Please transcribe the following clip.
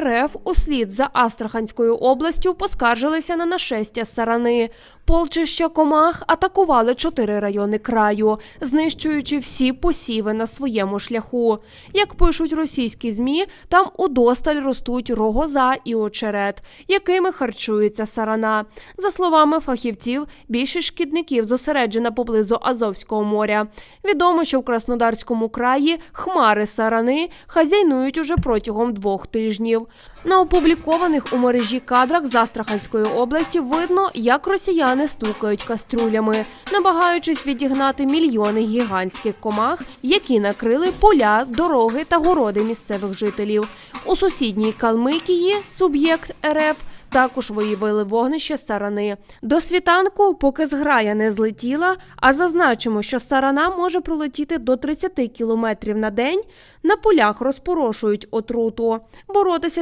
РФ услід за Астраханською областю поскаржилися на нашестя сарани. Полчища комах атакували чотири райони краю, знищуючи всі посіви на своєму шляху. Як пишуть російські змі, там удосталь ростуть рогоза і очерет, якими харчується сарана. За словами фахівців, більшість шкідників зосереджена поблизу Азовського моря. Відомо, що в Краснодарському краї хмари сарани хазяйнують уже протягом двох тижнів. На опублікованих у мережі кадрах з Астраханської області видно, як росіяни стукають каструлями, намагаючись відігнати мільйони гігантських комах, які накрили поля, дороги та городи місцевих жителів. У сусідній Калмикії суб'єкт РФ також виявили вогнище сарани. До світанку, поки зграя не злетіла, а зазначимо, що сарана може пролетіти до 30 кілометрів на день, на полях розпорошують отруту. Боротися